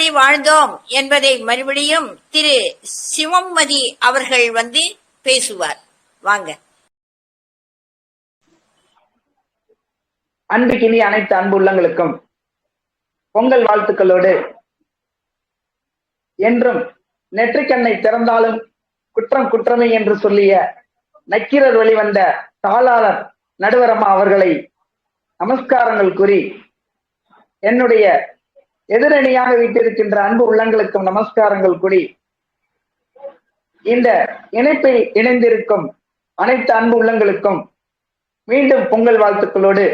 எப்படி வாழ்ந்தோம் என்பதை மறுபடியும் திரு சிவம்மதி அவர்கள் வந்து பேசுவார். வாங்க. அன்புக்கினி அனைத்து அன்பு உள்ளங்களுக்கும் பொங்கல் வாழ்த்துக்களோடு என்றும் நெற்றிக்கண்ணை திறந்தாலும் குற்றம் குற்றமே என்று சொல்லிய நக்கீரர் வெளிவந்த தாளாளர் நடுவரம்மா அவர்களை நமஸ்காரங்கள் கூறி என்னுடைய எதிரணியாக வீட்டிருக்கின்ற அன்பு உள்ளங்களுக்கும் நமஸ்காரங்கள் கூடி இந்த இணைப்பில் இணைந்திருக்கும் அனைத்து அன்பு உள்ளங்களுக்கும் மீண்டும் பொங்கல் வாழ்த்துக்களோடு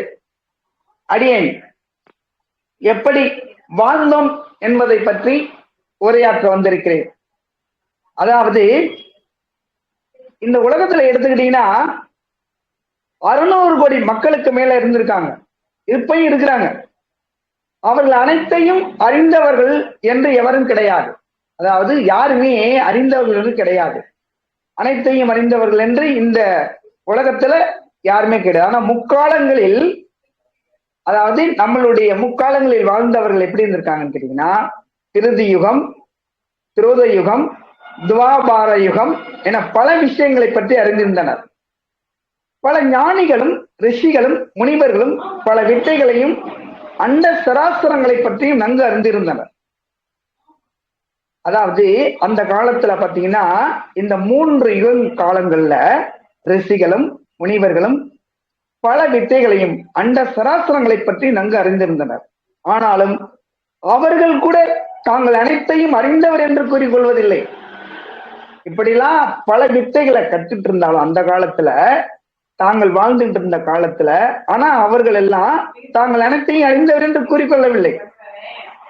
அடியேன். எப்படி வாழ்ந்தோம் என்பதை பற்றி உரையாற்ற வந்திருக்கிறேன். அதாவது இந்த உலகத்துல எடுத்துக்கிட்டீங்கன்னா அறுநூறு கோடி மக்களுக்கு மேல இருந்திருக்காங்க. இப்பயும் இருக்கிறாங்க. அவர்கள் அனைத்தையும் அறிந்தவர்கள் என்று எவரும் கிடையாது. அதாவது யாருமே அறிந்தவர்கள் என்று கிடையாது. அனைத்தையும் அறிந்தவர்கள் என்று இந்த உலகத்துல யாருமே கிடையாது. ஆனா முக்காலங்களில் அதாவது நம்மளுடைய முக்காலங்களில் வாழ்ந்தவர்கள் எப்படி இருந்திருக்காங்கன்னு கேட்டீங்கன்னா திருதி யுகம் திரோத யுகம் துவாபார யுகம் என பல விஷயங்களை பற்றி அறிந்திருந்தனர். பல ஞானிகளும் ரிஷிகளும் முனிவர்களும் பல வித்தைகளையும் அண்ட சராசரங்களை பற்றியும் நன்கு அறிந்திருந்தனர். அதாவது அந்த காலத்துல பாத்தீங்கன்னா இந்த மூன்று யுக காலங்கள்ல ரிஷிகளும் முனிவர்களும் பல வித்தைகளையும் அண்ட சராசரங்களை பற்றி நன்கு அறிந்திருந்தனர். ஆனாலும் அவர்கள் கூட தாங்கள் அனைத்தையும் அறிந்தவர் என்று கூறிக்கொள்வதில்லை. இப்படிலாம் பல வித்தைகளை கற்றுட்டு இருந்தாலும் அந்த காலத்துல தாங்கள் வாழ்ந்துட்டு இருந்த காலத்துல ஆனா அவர்கள் எல்லாம் தாங்கள் அனைத்தையும் அறிந்தவர் என்று கூறிக்கொள்ளவில்லை.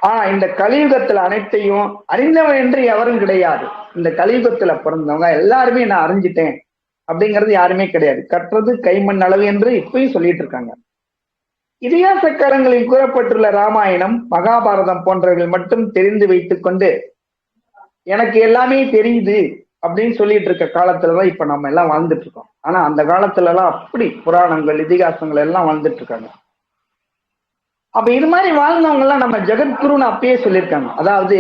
ஆனா இந்த கலியுகத்துல அனைத்தையும் அறிந்தவர் என்று எவரும் கிடையாது. இந்த கலியுகத்துல பிறந்தவங்க எல்லாருமே நான் அறிஞ்சிட்டேன் அப்படிங்கிறது யாருமே கிடையாது. கற்றது கைமண் அளவு என்று இப்பயும் சொல்லிட்டு இருக்காங்க. இதிகாசக்காரங்களில் கூறப்பட்டுள்ள ராமாயணம் மகாபாரதம் போன்றவர்கள் மட்டும் தெரிந்து வைத்துக் கொண்டு எனக்கு எல்லாமே தெரியுது. அப்படின்னு சொல்லிட்டு இருக்க காலத்துலதான் இப்ப நம்ம எல்லாம் வாழ்ந்துட்டு இருக்கோம். ஆனா அந்த காலத்துல எல்லாம் அப்படி புராணங்கள் இதிகாசங்கள் எல்லாம் வாழ்ந்துட்டு இருக்காங்க. அப்ப இது மாதிரி வாழ்ந்தவங்க எல்லாம் நம்ம ஜெகத்குருன்னு அப்பயே சொல்லியிருக்காங்க. அதாவது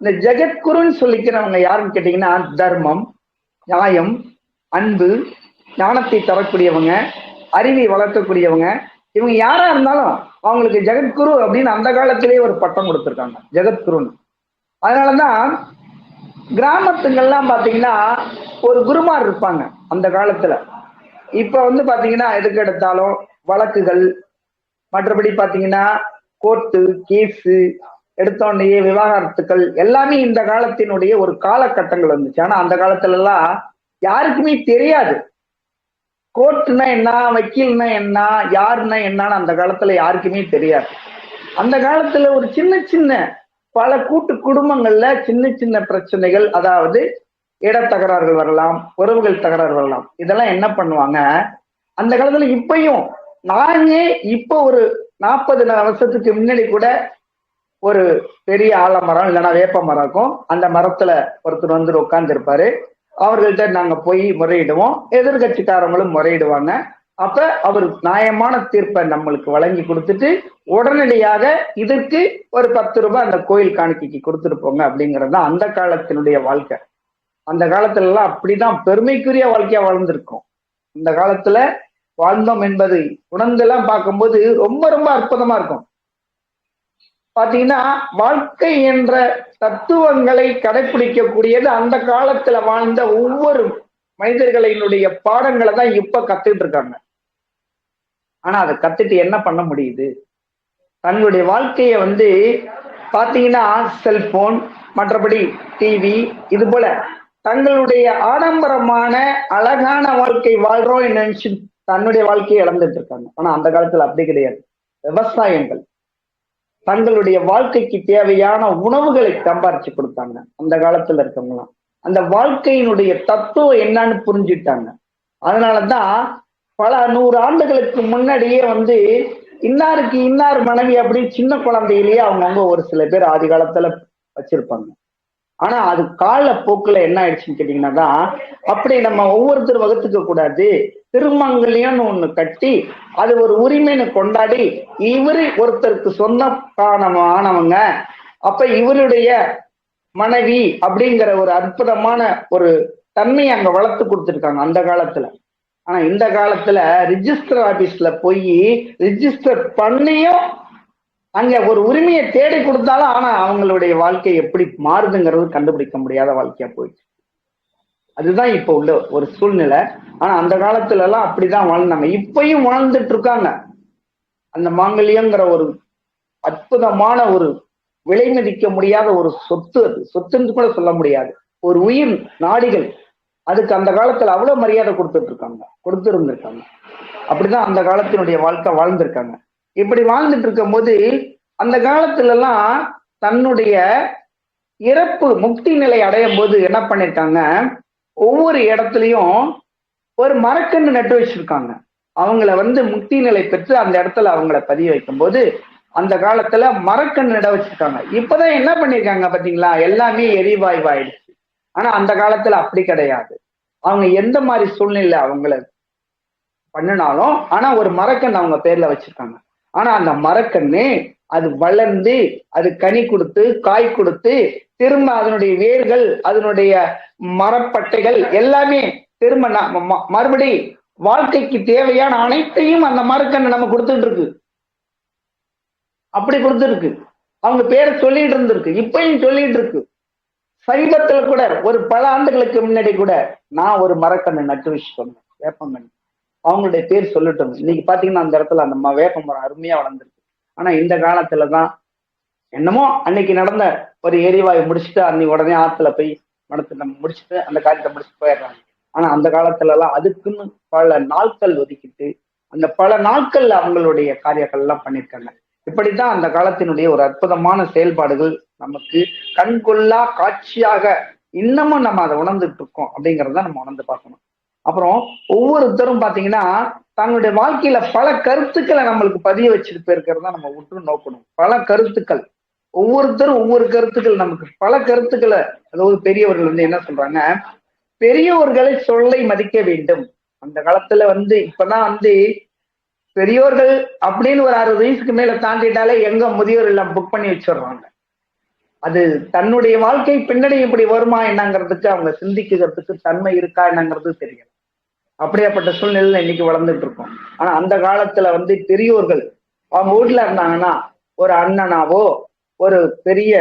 இந்த ஜெகத்குருன்னு சொல்லிக்கிறவங்க யாருன்னு கேட்டீங்கன்னா தர்மம் நியாயம் அன்பு ஞானத்தை தரக்கூடியவங்க அறிவை வளர்க்கக்கூடியவங்க இவங்க யாரா இருந்தாலும் அவங்களுக்கு ஜெகத்குரு அப்படின்னு அந்த காலத்திலேயே ஒரு பட்டம் கொடுத்துருக்காங்க ஜெகத்குருன்னு. அதனாலதான் கிராமத்துங்கள்லாம் பாத்தீங்கன்னா ஒரு குருமார் இருப்பாங்க அந்த காலத்துல. இப்ப வந்து பாத்தீங்கன்னா எதுக்கு எடுத்தாலும் வழக்குகள் மற்றபடி பாத்தீங்கன்னா கோர்ட்டு கேஸு எடுத்தோடனேயே விவகாரத்துக்கள் எல்லாமே இந்த காலத்தினுடைய ஒரு காலகட்டங்கள் வந்துச்சு. ஆனா அந்த காலத்துல எல்லாம் யாருக்குமே தெரியாது. கோர்ட்டுனா என்ன வக்கீல்னா என்ன யாருன்னா என்னன்னு அந்த காலத்துல யாருக்குமே தெரியாது. அந்த காலத்துல ஒரு சின்ன சின்ன பல கூட்டு குடும்பங்கள்ல சின்ன சின்ன பிரச்சனைகள் அதாவது இடத்தகராறுகள் வரலாம் உறவுகள் தகராறு வரலாம். இதெல்லாம் என்ன பண்ணுவாங்க? அந்த காலத்துல இப்பயும் நானே இப்போ ஒரு நாற்பது வருஷத்துக்கு முன்னாடி கூட ஒரு பெரிய ஆலமரம் இல்லைன்னா வேப்ப மரம் இருக்கும். அந்த மரத்துல ஒருத்தர் வந்து உட்கார்ந்து இருப்பாரு அவர்கள்ட்ட நாங்க போய் முறையிடுவோம். எதிர்கட்சிக்காரங்களும் முறையிடுவாங்க. அப்ப அவர் நியாயமான தீர்ப்பை நம்மளுக்கு வழங்கி கொடுத்துட்டு உடனடியாக இதற்கு ஒரு பத்து ரூபாய் அந்த கோயில் காணிக்கைக்கு கொடுத்துட்டு போங்க அப்படிங்கிறது தான் அந்த காலத்தினுடைய வாழ்க்கை. அந்த காலத்துல எல்லாம் அப்படிதான் பெருமைக்குரிய வாழ்க்கையா வாழ்ந்திருக்கோம். இந்த காலத்துல வாழ்ந்தோம் என்பது உணர்ந்தெல்லாம் பார்க்கும்போது ரொம்ப ரொம்ப அற்புதமா இருக்கும். பாத்தீங்கன்னா வாழ்க்கை என்ற தத்துவங்களை கடைபிடிக்கக்கூடியது அந்த காலத்துல வாழ்ந்த ஒவ்வொரு மனிதர்களினுடைய பாடங்களை தான் இப்ப கத்துட்டு இருக்காங்க. ஆனா அதை கத்துட்டு என்ன பண்ண முடியுது? தங்களுடைய வாழ்க்கைய வந்து பாத்தீங்கன்னா செல்போன் மற்றபடி டிவி இது போல தங்களுடைய ஆடம்பரமான அழகான வாழ்க்கை வாழ்றோம் நினைச்சு தன்னுடைய வாழ்க்கையை இழந்துட்டு இருக்காங்க. ஆனா அந்த காலத்துல அப்படி கிடையாது. விவசாயங்கள். தங்களுடைய வாழ்க்கைக்கு தேவையான உணவுகளை சம்பாரிச்சு கொடுத்தாங்க. அந்த காலத்துல இருக்கவங்களாம் அந்த வாழ்க்கையினுடைய தத்துவம் என்னன்னு புரிஞ்சுட்டாங்க அதனாலதான் பல நூறு ஆண்டுகளுக்கு முன்னாடியே வந்து இன்னாருக்கு இன்னார் மனைவி அப்படின்னு சின்ன குழந்தையிலேயே அவங்கவுங்க ஒரு சில பேர் ஆதி காலத்துல வச்சிருப்பாங்க. ஆனா அது கால போக்குல என்ன ஆயிடுச்சுன்னு கேட்டீங்கன்னா அப்படி நம்ம ஒவ்வொருத்தர் வகுத்துக்க கூடாது. திருமங்கல்யம்னு ஒண்ணு கட்டி அது ஒரு உரிமைன்னு கொண்டாடி இவரு ஒருத்தருக்கு சொந்தக்கான ஆனவங்க அப்ப இவருடைய மனைவி அப்படிங்கிற ஒரு அற்புதமான ஒரு தன்மையை அங்க வளர்த்து கொடுத்துருக்காங்க அந்த காலத்துல. ஆனா இந்த காலத்துல ரிஜிஸ்டர் ஆபீஸ்ல போய் ரிஜிஸ்டர் பண்ணியும் அங்க ஒரு உரிமையை தேடி கொடுத்தாலும் ஆனா அவங்களுடைய வாழ்க்கை எப்படி மாறுதுங்கிறது கண்டுபிடிக்க முடியாத வாழ்க்கையா போயிடுச்சு. அதுதான் இப்ப உள்ள ஒரு சூழ்நிலை. ஆனா அந்த காலத்துல எல்லாம் அப்படிதான் வாழ்ந்தாங்க. இப்பயும் வாழ்ந்துட்டு இருக்காங்க. அந்த மாங்கல்யங்கிற ஒரு அற்புதமான ஒரு விலை மதிக்க முடியாத ஒரு சொத்து அது. சொத்துன்னு கூட சொல்ல முடியாது. ஒரு உயிர் நாடிகள். அதுக்கு அந்த காலத்துல அவ்வளவு மரியாதை கொடுத்துட்டு இருக்காங்க. கொடுத்து இருந்திருக்காங்க அப்படிதான் அந்த காலத்தினுடைய வாழ்க்கை வாழ்ந்திருக்காங்க. இப்படி வாழ்ந்துட்டு இருக்கும் போது அந்த காலத்துல எல்லாம் தன்னுடைய இறப்பு முக்தி நிலை அடையும் போது என்ன பண்ணிருக்காங்க? ஒவ்வொரு இடத்துலயும் ஒரு மரக்கன்று நட்டு வச்சிருக்காங்க. அவங்கள வந்து முக்தி நிலை பெற்று அந்த இடத்துல அவங்கள பதிய வைக்கும் போது அந்த காலத்துல மரக்கன்று நட வச்சிருக்காங்க. இப்பதான் என்ன பண்ணிருக்காங்க பாத்தீங்களா? எல்லாமே எரிவாயு ஆயிடுச்சு ஆனா அந்த காலத்துல அப்படி கிடையாது. அவங்க எந்த மாதிரி சூழ்நிலை அவங்கள பண்ணினாலும் ஆனா ஒரு மரக்கன்று அவங்க பேர்ல வச்சிருக்காங்க. ஆனா அந்த மரக்கன்று அது வளர்ந்து அது கனி கொடுத்து காய் கொடுத்து திரும்ப அதனுடைய வேர்கள் அதனுடைய மரப்பட்டைகள் எல்லாமே திரும்ப ம- மறுபடி வாழ்க்கைக்கு தேவையான அனைத்தையும் அந்த மரக்கன்று நம்ம கொடுத்துட்டு இருக்கு அப்படி கொடுத்துருக்கு. அவங்க பேரை சொல்லிட்டு இருந்திருக்கு. இப்பயும் சொல்லிட்டு இருக்கு. சமீபத்துல கூட ஒரு பல ஆண்டுகளுக்கு முன்னாடி கூட நான் ஒரு மரக்கன்று நட்டு வச்சு சொன்னேன் வேப்பங்கண்ணு அவங்களுடைய பேர் சொல்லட்டும். இன்னைக்கு பாத்தீங்கன்னா அந்த இடத்துல அந்த வேப்ப மரம் அருமையா வளர்ந்துருக்கு. ஆனா இந்த காலத்துல தான் என்னமோ அன்னைக்கு நடந்த ஒரு எரிவாயு முடிச்சுட்டு அன்னைக்கு உடனே ஆத்துல போய் மனத்தை நம்ம முடிச்சுட்டு அந்த காரியத்தை முடிச்சுட்டு போயிடுறாங்க. ஆனா அந்த காலத்துல எல்லாம் அதுக்குன்னு பல நாட்கள் ஒதுக்கிட்டு அந்த பல நாட்கள்ல அவங்களுடைய காரியங்கள் எல்லாம் பண்ணியிருக்காங்க இப்படித்தான் அந்த காலத்தினுடைய ஒரு அற்புதமான செயல்பாடுகள் நமக்கு கண்கொள்ளா காட்சியாக இன்னமும் நம்ம அதை உணர்ந்துட்டு இருக்கோம் அப்படிங்கிறத நம்ம உணர்ந்து பார்க்கணும். அப்புறம் ஒவ்வொருத்தரும் பாத்தீங்கன்னா தங்களுடைய வாழ்க்கையில பல கருத்துக்களை நம்மளுக்கு பதிய வச்சுட்டு போயிருக்கிறத நம்ம உற்று நோக்கணும். பல கருத்துக்கள். ஒவ்வொருத்தரும் ஒவ்வொரு கருத்துக்கள் நமக்கு. பல கருத்துக்களை அதாவது பெரியவர்கள் வந்து என்ன சொல்றாங்க? பெரியோர்களை சொல்லை மதிக்க வேண்டும். அந்த காலத்துல வந்து இப்பதான் வந்து பெரியோர்கள் அப்படின்னு ஒரு அறுபது வயசுக்கு மேல தாண்டிட்டாலே எங்க முதியோர் எல்லாம் புக் பண்ணி வச்சிடுறாங்க. அது தன்னுடைய வாழ்க்கை பின்னணி இப்படி வருமா என்னங்கிறதுக்கு அவங்க சிந்திக்கிறதுக்கு தன்மை இருக்கா என்னங்கிறது தெரியும் அப்படியாப்பட்ட சூழ்நிலையில இன்னைக்கு வளர்ந்துட்டு இருக்கோம். ஆனா அந்த காலத்துல வந்து பெரியோர்கள் அவங்க வீட்டுல இருந்தாங்கன்னா ஒரு அண்ணனாவோ ஒரு பெரிய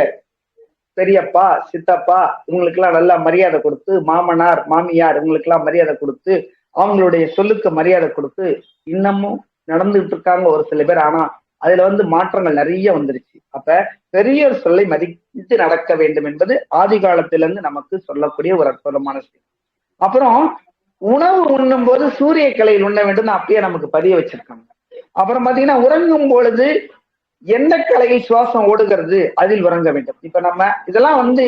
பெரியப்பா சித்தப்பா இவங்களுக்கெல்லாம் நல்லா மரியாதை கொடுத்து மாமனார் மாமியார் இவங்களுக்கெல்லாம் மரியாதை கொடுத்து அவங்களுடைய சொல்லுக்கு மரியாதை கொடுத்து இன்னமும் நடந்துட்டு இருக்காங்க ஒரு சில பேர். ஆனா அதுல வந்து மாற்றங்கள் நிறைய வந்துருச்சு. அப்ப பெரியோர் சொல்லை மதித்து நடக்க வேண்டும் என்பது ஆதி காலத்திலிருந்து நமக்கு சொல்லக்கூடிய ஒரு அற்புதமான செய்தி. அப்புறம் உணவு உண்ணும் போது சூரிய கலையில் உண்ண வேண்டும் அப்பயே நமக்கு பதிய வச்சிருக்காங்க. அப்புறம் பாத்தீங்கன்னா உறங்கும் பொழுது எந்த கலையில் சுவாசம் ஓடுகிறது அதில் உறங்க வேண்டும். இப்ப நம்ம இதெல்லாம் வந்து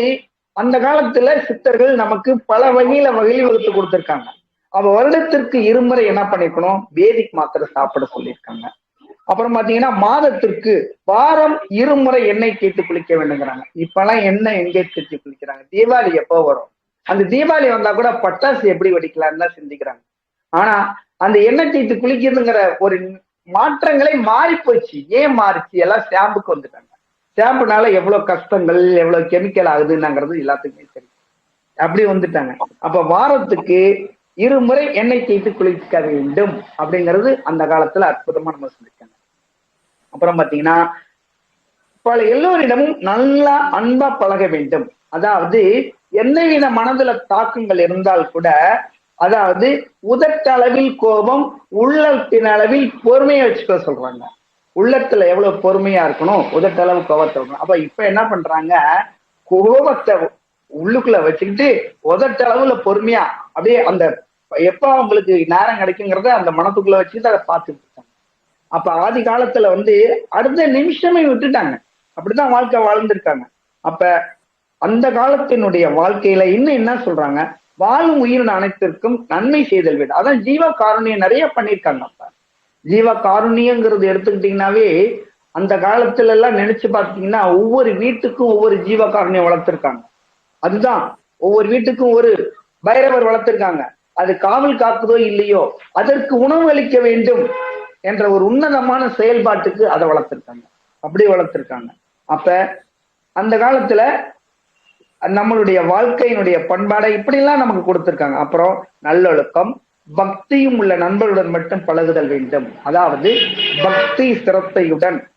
அந்த காலத்துல சித்தர்கள் நமக்கு பல வகையில வகையில் வகுத்து கொடுத்திருக்காங்க. அவ வருடத்திற்கு இருமுறை என்ன பண்ணிருக்கணும்? வேதிக் மாத்திரை சாப்பிட சொல்லியிருக்காங்க. அப்புறம் பாத்தீங்கன்னா மாதத்திற்கு வாரம் இருமுறை எண்ணெய் கேட்டு குளிக்க வேண்டுங்கிறாங்க. இப்பெல்லாம் எண்ணெய் எங்கே கேட்டு குளிக்கிறாங்க? தீபாவளி எப்போ வரும்? அந்த தீபாவளி வந்தா கூட பட்டாசு எப்படி வெடிக்கலாம்னு தான் சிந்திக்கிறாங்க. ஆனா அந்த எண்ணெய் தீட்டு குளிக்கிறதுங்கிற ஒரு மாற்றங்களே மாறி போச்சு ஏன் மாறிச்சு? எல்லாம் ஷாம்புக்கு வந்துட்டாங்க. ஷாம்புனால எவ்வளவு கஷ்டங்கள் எவ்வளவு கெமிக்கல் ஆகுதுன்னாங்கிறது எல்லாத்துக்குமே தெரியும். அப்படி வந்துட்டாங்க. அப்ப வாரத்துக்கு இருமுறை எண்ணெய் தேய்த்து குளிக்க வேண்டும் அப்படிங்கிறது அந்த காலத்துல அற்புதமா நம்ம சொல்லியிருக்காங்க அப்புறம் பாத்தீங்கன்னா பல எல்லோரிடமும் நல்லா அன்பா பழக வேண்டும். அதாவது எந்தவித மனதுல தாக்கங்கள் இருந்தால் கூட அதாவது உதட்டளவில் கோபம் உள்ளத்தின் அளவில் பொறுமையை வச்சுக்க சொல்றாங்க. உள்ளத்துல எவ்வளவு பொறுமையா இருக்கணும் உதட்டளவு கோபத்தை அப்ப இப்ப என்ன பண்றாங்க கோபத்தை உள்ளுக்குள்ள வச்சுக்கிட்டு உதட்டளவுல பொறுமையா அப்படியே அந்த எப்ப அவங்களுக்கு நேரம் கிடைக்குங்கிறத அந்த மனத்துக்குள்ள வச்சுக்கிட்டு அதை பார்த்துட்டு அப்ப ஆதி காலத்துல வந்து அடுத்த நிமிஷமே விட்டுட்டாங்க. அப்படிதான் வாழ்க்கை வாழ்ந்திருக்காங்க. அப்ப அந்த காலத்தினுடைய வாழ்க்கையில இன்னும் என்ன சொல்றாங்க? வாழும் உயிரின அனைத்திற்கும் நன்மை செய்தல் வேண்டும். அதான் ஜீவ காரணியம் நிறைய பண்ணியிருக்காங்க அப்ப. ஜீவ காருண்யங்கிறது எடுத்துக்கிட்டீங்கன்னாவே அந்த காலத்துல எல்லாம் நினைச்சு பார்த்தீங்கன்னா ஒவ்வொரு வீட்டுக்கும் ஒவ்வொரு ஜீவ காருண்யம் வளர்த்திருக்காங்க. அதுதான். ஒவ்வொரு வீட்டுக்கும் ஒரு பைரவர் வளர்த்திருக்காங்க. அது காவல் காக்குதோ இல்லையோ அதற்கு உணவு அளிக்க வேண்டும். என்ற ஒரு உன்னதமான செயல்பாட்டுக்கு அதை வளர்த்திருக்காங்க. அப்படி வளர்த்திருக்காங்க. அப்ப அந்த காலத்துல நம்மளுடைய வாழ்க்கையினுடைய பண்பாடை இப்படிலாம் நமக்கு கொடுத்திருக்காங்க. அப்புறம் நல்லொழுக்கம் பக்தியும் உள்ள நண்பருடன் மட்டும் பழகுதல் வேண்டும். அதாவது பக்தி சிரத்தையுடன்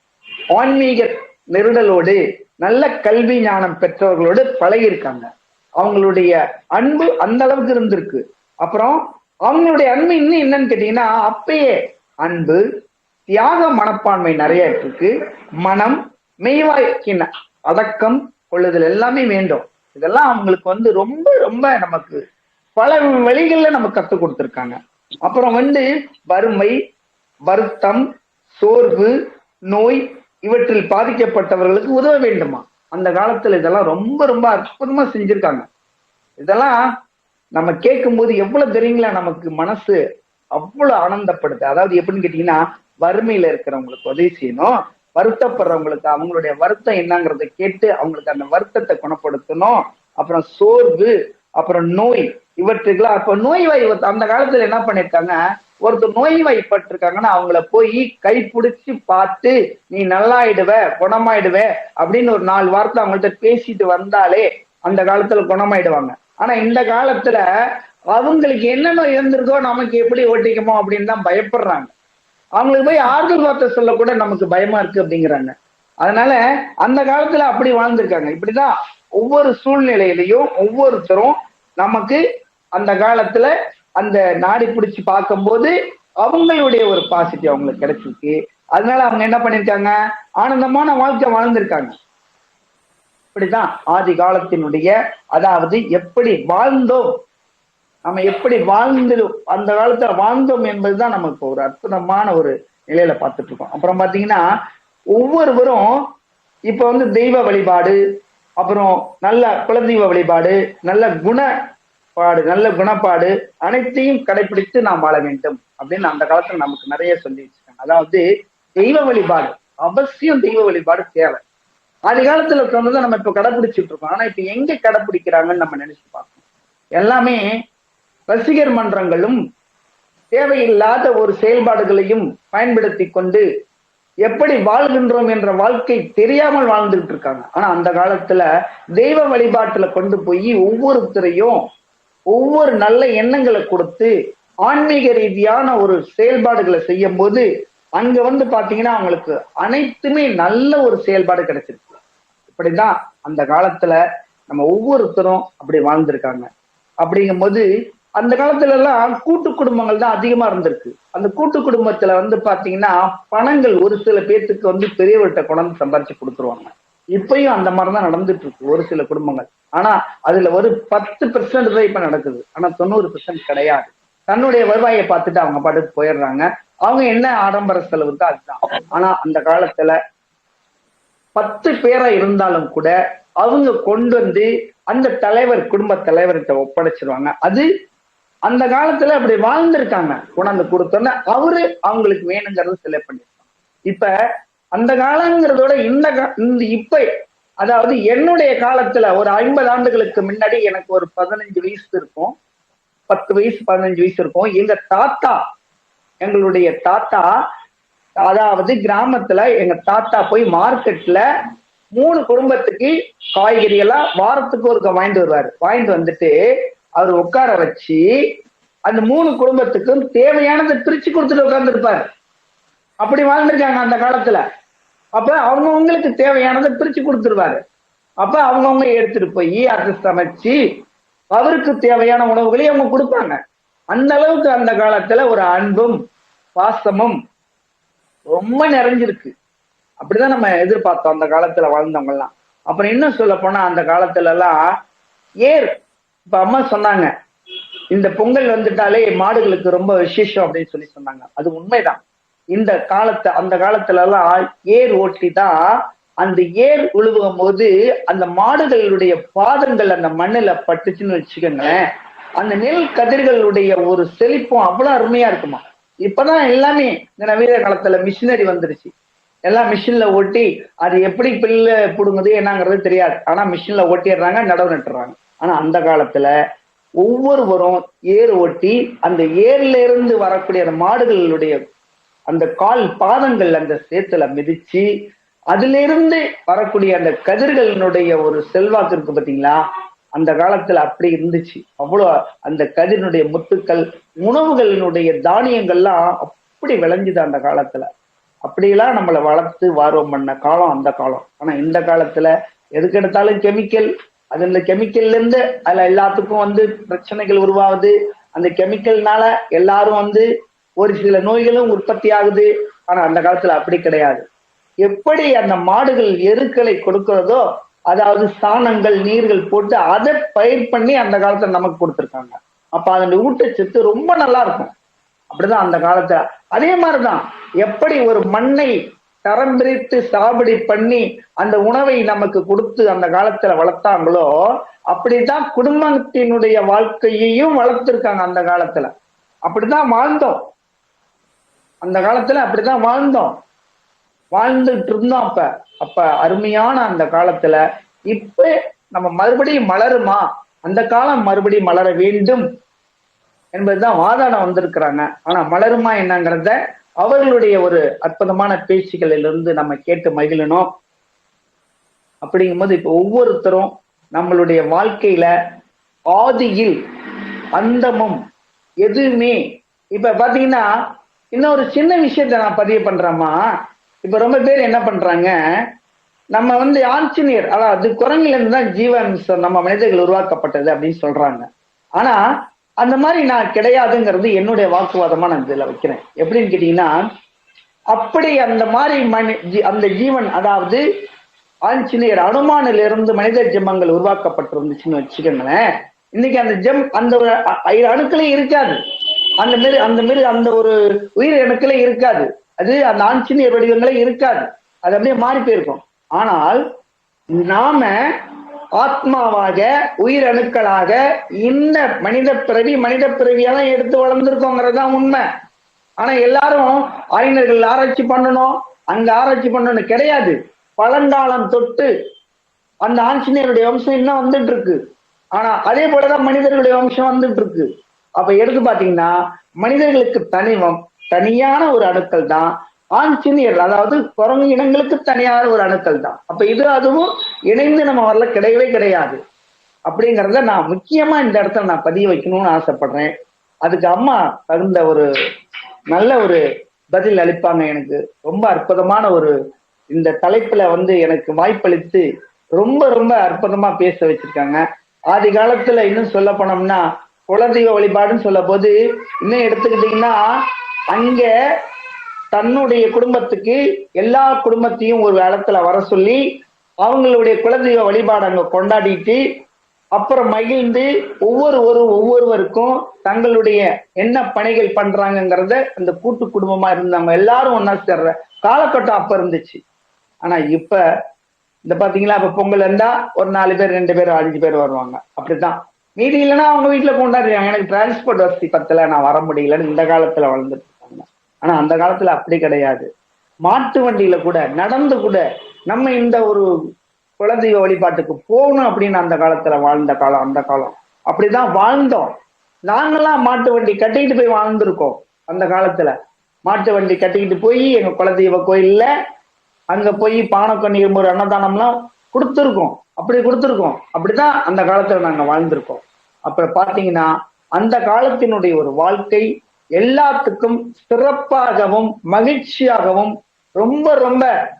ஆன்மீக நெருடலோடு நல்ல கல்வி ஞானம் பெற்றவர்களோடு பழகியிருக்காங்க. அவங்களுடைய அன்பு அந்த அளவுக்கு இருந்திருக்கு. அப்புறம் அவங்களுடைய அன்பு இன்னும் என்னன்னு கேட்டீங்கன்னா அப்பயே அன்பு தியாக மனப்பான்மை நிறைய இருக்கு. மனம் மெய்வாய்க்கின் அடக்கம் கொள்ளுதல் எல்லாமே வேண்டும். இதெல்லாம் அவங்களுக்கு வந்து ரொம்ப ரொம்ப நமக்கு பல வழிகள்ல நமக்கு கற்றுக் கொடுத்துருக்காங்க. அப்புறம் வந்து வறுமை வருத்தம் சோர்வு நோய் இவற்றில் பாதிக்கப்பட்டவர்களுக்கு உதவ வேண்டுமா? அந்த காலத்துல இதெல்லாம் ரொம்ப ரொம்ப அற்புதமா செஞ்சிருக்காங்க. இதெல்லாம் நம்ம கேட்கும்போது எவ்வளவு தெரியுங்களா? நமக்கு மனசு அவ்வளவு ஆனந்தப்படுது அதாவது எப்படின்னு கேட்டீங்கன்னா வறுமையில இருக்கிறவங்களுக்கு உதவி செய்யணும். வருத்தப்படுறவங்களுக்கு அவங்களுடைய வருத்தம் என்னங்கிறத கேட்டு அவங்களுக்கு அந்த வருத்தத்தை குணப்படுத்தணும். அப்புறம் சோர்வு அப்புறம் நோய் இவற்றுக்கெல்லாம் அப்ப நோய் வாய் அந்த காலத்துல என்ன பண்ணிருக்காங்க? ஒருத்தர் நோய் வாய்ப்பட்டிருக்காங்கன்னா அவங்கள போய் கை பார்த்து நீ நல்லாயிடுவ குணமாயிடுவ அப்படின்னு ஒரு நாலு வார்த்தை அவங்கள்ட்ட பேசிட்டு வந்தாலே அந்த காலத்துல குணமாயிடுவாங்க. ஆனா இந்த காலத்துல அவங்களுக்கு என்னென்ன இருந்திருக்கோ நமக்கு எப்படி ஓட்டிக்குமோ அப்படின்னு தான் பயப்படுறாங்க. அவங்களுக்கு போய் ஆறுதல் வார்த்தை சொல்ல கூட நமக்கு பயமா இருக்கு அப்படிங்கிறாங்க. அதனால அந்த காலத்துல அப்படி வாழ்ந்திருக்காங்க. இப்படிதான் ஒவ்வொரு சூழ்நிலையிலையும் ஒவ்வொருத்தரும் நமக்கு அந்த காலத்துல அந்த நாடி பிடிச்சி பார்க்கும்போது அவங்களுடைய ஒரு பாசிட்டிவ் அவங்களுக்கு கிடைச்சிருக்கு. அதனால அவங்க என்ன பண்ணிருக்காங்க ஆனந்தமான வாழ்க்கை வாழ்ந்திருக்காங்க. இப்படிதான் ஆதி காலத்தினுடைய அதாவது எப்படி வாழ்ந்தோம் நம்ம எப்படி வாழ்ந்து அந்த காலத்துல வாழ்ந்தோம் என்பதுதான் நமக்கு ஒரு அற்புதமான ஒரு நிலையில பார்த்துட்டு இருக்கோம் அப்புறம் பாத்தீங்கன்னா ஒவ்வொருவரும் இப்ப வந்து தெய்வ வழிபாடு அப்புறம் நல்ல குலதெய்வ வழிபாடு நல்ல குணப்பாடு நல்ல குணப்பாடு அனைத்தையும் கடைபிடித்து நாம் வாழ வேண்டும் அப்படின்னு அந்த காலத்துல நமக்கு நிறைய சொல்லி வச்சிருக்காங்க. அதாவது தெய்வ வழிபாடு அவசியம் தெய்வ வழிபாடு தேவை. ஆதி காலத்துல சொன்னதை நம்ம இப்ப கடைபிடிச்சிட்டு இருக்கோம் ஆனா இப்ப எங்க கடைபிடிக்கிறாங்கன்னு நம்ம நினைச்சு பார்க்கணும். எல்லாமே ரசிகர் மன்றங்களும் தேவையில்லாத ஒரு செயல்பாடுகளையும் பயன்படுத்தி கொண்டு எப்படி வாழ்கின்றோம் என்ற வாழ்க்கை தெரியாமல் வாழ்ந்துட்டு இருக்காங்க. ஆனா அந்த காலத்துல தெய்வ வழிபாட்டுல கொண்டு போய் ஒவ்வொருத்தரையும் ஒவ்வொரு நல்ல எண்ணங்களை கொடுத்து ஆன்மீக ரீதியான ஒரு செயல்பாடுகளை செய்யும் போது அங்க வந்து பாத்தீங்கன்னா அவங்களுக்கு அனைத்துமே நல்ல ஒரு செயல்பாடு கிடைச்சிருக்கு. இப்படிதான் அந்த காலத்துல நம்ம ஒவ்வொருத்தரும் அப்படி வாழ்ந்திருக்காங்க. அப்படிங்கும்போது அந்த காலத்துல எல்லாம் கூட்டு குடும்பங்கள் தான் அதிகமா இருந்திருக்கு. அந்த கூட்டு குடும்பத்துல வந்து பாத்தீங்கன்னா பணங்கள் ஒரு சில பேர்த்துக்கு வந்து பெரியவர்கிட்ட கொண்டாந்து சம்பாரிச்சு கொடுத்துருவாங்க. இப்பயும் அந்த மாதிரி தான் நடந்துட்டு இருக்கு ஒரு சில குடும்பங்கள். ஆனா அதுல ஒரு பத்து பெர்சன்ட் தான் இப்ப நடக்குது. ஆனா தொண்ணூறு பெர்சன்ட் கிடையாது. தன்னுடைய வருவாயை பார்த்துட்டு அவங்க பாட்டுக்கு போயிடுறாங்க. அவங்க என்ன ஆடம்பர செலவு தான் அதுதான். ஆனா அந்த காலத்துல பத்து பேரா இருந்தாலும் கூட அவங்க கொண்டு வந்து அந்த தலைவர் குடும்ப தலைவர்கிட்ட ஒப்படைச்சிருவாங்க. அது அந்த காலத்துல அப்படி வாழ்ந்திருக்காங்க. கொண்டாந்து கொடுத்தோன்னே அவரு அவங்களுக்கு வேணுங்கிறத செலக்ட் பண்ணிருக்காங்க. இப்ப அந்த காலங்கிறதோட இந்த இந்த இப்ப அதாவது என்னுடைய காலத்துல ஒரு ஐம்பது ஆண்டுகளுக்கு முன்னாடி எனக்கு ஒரு பதினஞ்சு வயசு இருக்கும். பத்து வயசு பதினஞ்சு வயசு இருக்கும். எங்க தாத்தா எங்களுடைய தாத்தா அதாவது கிராமத்துல எங்க தாத்தா போய் மார்க்கெட்ல மூணு குடும்பத்துக்கு காய்கறி எல்லாம் வாரத்துக்கு ஒருக்க வாங்கிட்டு வருவாரு. வாங்கிட்டு வந்துட்டு அவர் உட்கார வச்சு அந்த மூணு குடும்பத்துக்கும் தேவையானதை பிரிச்சு கொடுத்துட்டு உட்காந்துருப்பாரு அப்படி வாழ்ந்துருக்காங்க அந்த காலத்துல. அப்ப அவங்கவுங்களுக்கு தேவையானதை பிரிச்சு கொடுத்துருவாரு. அப்ப அவங்கவுங்க எடுத்துட்டு போய் அதை சமைச்சு அவருக்கு தேவையான உணவுகளை அவங்க கொடுப்பாங்க. அந்த அளவுக்கு அந்த காலத்துல ஒரு அன்பும் பாசமும் ரொம்ப நிறைஞ்சிருக்கு. அப்படிதான் நம்ம எதிர்பார்த்தோம் அந்த காலத்துல வாழ்ந்தவங்க எல்லாம் அப்புறம் இன்னும் சொல்ல போனா அந்த காலத்துல எல்லாம் ஏர் இப்ப அம்மா சொன்னாங்க இந்த பொங்கல் வந்துட்டாலே மாடுகளுக்கு ரொம்ப விசேஷம் அப்படின்னு சொல்லி சொன்னாங்க. அது உண்மைதான். இந்த காலத்தை அந்த காலத்துல எல்லாம் ஏர் ஓட்டி தான் அந்த ஏர் உழுவும் போது அந்த மாடுகளுடைய பாதங்கள் அந்த மண்ணுல பட்டுச்சுன்னு வச்சுக்கோங்களேன் அந்த நெல் கதிர்களுடைய ஒரு செழிப்பும் அவ்வளவு அருமையா இருக்குமா. இப்பதான் எல்லாமே இந்த நவீன காலத்துல மிஷினரி வந்துருச்சு. எல்லாம் மிஷின்ல ஓட்டி அது எப்படி பில்லு பிடுங்குது என்னங்கிறது தெரியாது. ஆனா மிஷின்ல ஓட்டிடுறாங்க நடவு நட்டுறாங்க. ஆனா அந்த காலத்துல ஒவ்வொருவரும் ஏர் ஓட்டி அந்த ஏர்ல இருந்து வரக்கூடிய அந்த மாடுகளுடைய அந்த கால் பாதங்கள் அந்த சேத்துல மிதிச்சு அதிலிருந்து வரக்கூடிய அந்த கதிர்களினுடைய ஒரு செல்வாக்கு இருக்கு பாத்தீங்களா? அந்த காலத்துல அப்படி இருந்துச்சு. அவ்வளோ அந்த கதிரினுடைய முத்துக்கள் உணவுகளினுடைய தானியங்கள்லாம் அப்படி விளைஞ்சுது அந்த காலத்துல. அப்படியெல்லாம் நம்மளை வளர்த்து வாரம் பண்ண காலம் அந்த காலம். ஆனா இந்த காலத்துல எதுக்கு எடுத்தாலும் கெமிக்கல் அது இந்த கெமிக்கல்ல இருந்து அதுல எல்லாத்துக்கும் வந்து பிரச்சனைகள் உருவாகுது. அந்த கெமிக்கல்னால எல்லாரும் வந்து ஒரு சில நோய்களும் உற்பத்தி ஆகுது. ஆனா அந்த காலத்துல அப்படி கிடையாது. எப்படி அந்த மாடுகள் எருக்களை கொடுக்கிறதோ அதாவது சாணங்கள் நீர்கள் போட்டு அதை பயிர் பண்ணி அந்த காலத்துல நமக்கு கொடுத்துருக்காங்க. அப்ப அதனுடைய ஊட்டச்சத்து ரொம்ப நல்லா இருக்கும். அப்படிதான் அந்த காலத்துல. அதே மாதிரிதான் எப்படி ஒரு மண்ணை தரம் பிரித்து சாகுபடி பண்ணி அந்த உணவை நமக்கு கொடுத்து அந்த காலத்துல வளர்த்தாங்களோ அப்படித்தான் குடும்பத்தினுடைய வாழ்க்கையையும் வளர்த்திருக்காங்க அந்த காலத்துல. அப்படிதான் வாழ்ந்தோம். அந்த காலத்துல அப்படிதான் வாழ்ந்தோம். வாழ்ந்துட்டு இருந்தோம் அப்ப. அப்ப அருமையான அந்த காலத்துல இப்ப நம்ம மறுபடியும் மலருமா? அந்த காலம் மறுபடியும் மலர வேண்டும் என்பதுதான் வாதாடம் வந்திருக்கிறாங்க. ஆனா மலருமா என்னங்கிறத அவர்களுடைய ஒரு அற்புதமான பேச்சுகளிலிருந்து நம்ம கேட்டு மகிழணும். அப்படிங்கும்போது இப்ப ஒவ்வொருத்தரும் நம்மளுடைய வாழ்க்கையில ஆதியில் அந்தமும் எதுவுமே இப்ப பாத்தீங்கன்னா இன்னொரு சின்ன விஷயத்த நான் பதிவு பண்றேம்மா. இப்ப ரொம்ப பேர் என்ன பண்றாங்க நம்ம வந்து ஆஞ்சநேயர் அதாவது குரங்குல இருந்து தான் ஜீவன் நம்ம மனிதர்கள் உருவாக்கப்பட்டது அப்படின்னு சொல்றாங்க. ஆனா அந்த மாதிரி நான் கிடையாதுங்கிறது என்னுடைய வாக்குவாதமா நான் இதுல வைக்கிறேன். எப்படின்னு கேட்டீங்கன்னா அப்படி அந்த மாதிரி மனி அந்த ஜீவன் அதாவது ஆஞ்சநேயர் அனுமானில இருந்து மனித ஜெம்மங்கள் உருவாக்கப்பட்டிருந்துச்சுன்னு வச்சுக்கோங்களேன். இன்னைக்கு அந்த ஜெம் அந்த ஒரு அணுக்களே இருக்காது. அந்த மாரி அந்த மாரி அந்த ஒரு உயிர் அணுக்களே இருக்காது. அது அந்த ஆஞ்சநேயர் வடிவங்களே இருக்காது. அது அப்படியே மாறி போயிருக்கும். ஆனால் நாம ஆத்மாவாக உயிரணுக்களாக இந்த மனித பிறவி மனித பிறவியெல்லாம் தான் எடுத்து வளர்ந்துருக்கோங்கிறது தான் உண்மை. ஆனா எல்லாரும் அறிஞர்கள் ஆராய்ச்சி பண்ணணும். அங்க ஆராய்ச்சி பண்ணணும் கிடையாது. பழங்காலம் தொட்டு அந்த ஆஞ்சநேயருடைய வம்சம் இன்னும் வந்துட்டு இருக்கு ஆனா அதே போலதான் மனிதர்களுடைய வம்சம் வந்துட்டு இருக்கு அப்ப எடுத்து பாத்தீங்கன்னா மனிதர்களுக்கு தனிவம் தனியான ஒரு அணுக்கள் தான் ஆஞ்சநேயர் அதாவது குரங்கு இனங்களுக்கு தனியான ஒரு அணுக்கள் தான் அப்ப இது அதுவும் இணைந்து நம்ம வரல கிடையவே கிடையாது. அப்படிங்கிறத நான் முக்கியமா இந்த இடத்துல நான் பதிய வைக்கணும்னு ஆசைப்படுறேன். அதுக்கு அம்மா தகுந்த ஒரு நல்ல ஒரு பதில் அளிப்பாங்க எனக்கு. ரொம்ப அற்புதமான ஒரு இந்த தலைப்புல வந்து எனக்கு வாய்ப்பளித்து ரொம்ப ரொம்ப அற்புதமா பேச வச்சிருக்காங்க. ஆதி காலத்துல இன்னும் சொல்ல போனோம்னா குலதெய்வ வழிபாடுன்னு சொல்ல போது இன்னும் எடுத்துக்கிட்டீங்கன்னா அங்க தன்னுடைய குடும்பத்துக்கு எல்லா குடும்பத்தையும் ஒரு இடத்துல வர சொல்லி அவங்களுடைய குலதெய்வ வழிபாடு அங்க கொண்டாடிட்டு அப்புறம் மகிழ்ந்து ஒவ்வொருவரும் ஒவ்வொருவருக்கும் தங்களுடைய என்ன பணிகள் பண்றாங்கிறத அந்த கூட்டு குடும்பமா இருந்தாங்க எல்லாரும் ஒன்னா சேர்ற காலகட்டம் அப்ப இருந்துச்சு. ஆனா இப்ப இந்த பாத்தீங்களா இப்ப பொங்கல் இருந்தா ஒரு நாலு பேர் ரெண்டு பேர் அஞ்சு பேர் வருவாங்க. அப்படிதான் மீதி இல்லைன்னா அவங்க வீட்டுல கொண்டாடுறாங்க. எனக்கு டிரான்ஸ்போர்ட் வசதி பத்தல நான் வர முடியலன்னு இந்த காலத்துல வளர்ந்துட்டு இருக்காங்க. ஆனா அந்த காலத்துல அப்படி கிடையாது. மாட்டு வண்டியில கூட நடந்து கூட நம்ம இந்த ஒரு குலதெய்வ வழிபாட்டுக்கு போகணும் அப்படின்னு அந்த காலத்துல வாழ்ந்த காலம் அந்த காலம். அப்படிதான் வாழ்ந்தோம். நாங்கெல்லாம் மாட்டு வண்டி கட்டிக்கிட்டு போய் வாழ்ந்திருக்கோம் அந்த காலத்துல. மாட்டு வண்டி கட்டிக்கிட்டு போய் எங்க குலதெய்வ கோயில்ல அங்க போய் பானக்கண்ணி ஒரு அன்னதானம்லாம் கொடுத்துருக்கோம். அப்படி கொடுத்துருக்கோம். அப்படிதான் அந்த காலத்துல நாங்க வாழ்ந்திருக்கோம். அப்புறம் பாத்தீங்கன்னா அந்த காலத்தினுடைய ஒரு வாழ்க்கை எல்லாத்துக்கும் சிறப்பாகவும் மகிழ்ச்சியாகவும் ரொம்ப ரொம்ப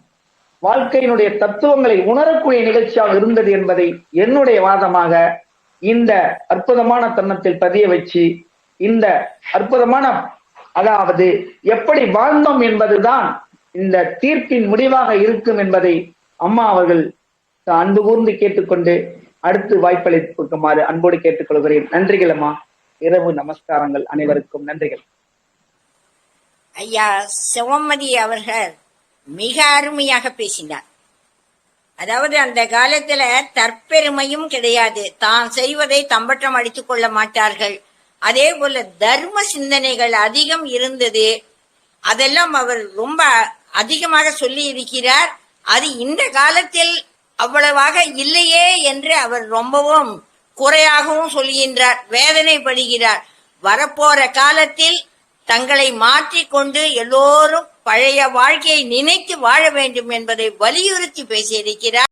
வாழ்க்கையினுடைய தத்துவங்களை உணரக்கூடிய நிகழ்ச்சியாக இருந்தது என்பதை என்னுடைய வாதமாக இந்த அற்புதமான தருணத்தில் பதிய வச்சு இந்த அற்புதமான அதாவது எப்படி வாழ்ந்தோம் என்பதுதான் இந்த தீர்ப்பின் முடிவாக இருக்கும் என்பதை அம்மா அவர்கள் அன்பு கூர்ந்து கேட்டுக்கொண்டு அடுத்து வாய்ப்பளிக்குமாறு அன்போடு கேட்டுக்கொள்கிறேன். நன்றிகள் அம்மா. இரவு நமஸ்காரங்கள் அனைவருக்கும் நன்றிகள். ஐயா சிவமதி அவர்கள் மிக அருமையாக பேசினார். அதாவது அந்த காலத்துல தற்பெருமையும் கிடையாது. தான் செய்வதை தம்பட்டம் அடித்துக் கொள்ள மாட்டார்கள். அதே போல தர்ம சிந்தனைகள் அதிகம் இருந்தது. அதெல்லாம் அவர் ரொம்ப அதிகமாக சொல்லி இருக்கிறார். அது இந்த காலத்தில் அவ்வளவாக இல்லையே என்று அவர் ரொம்பவும் குறையாகவும் சொல்கின்றார் வேதனைப்படுகிறார். வரப்போற காலத்தில் தங்களை மாற்றிக்கொண்டு எல்லோரும் பழைய வாழ்க்கையை நினைத்து வாழ வேண்டும் என்பதை வலியுறுத்தி பேசியிருக்கிறார்.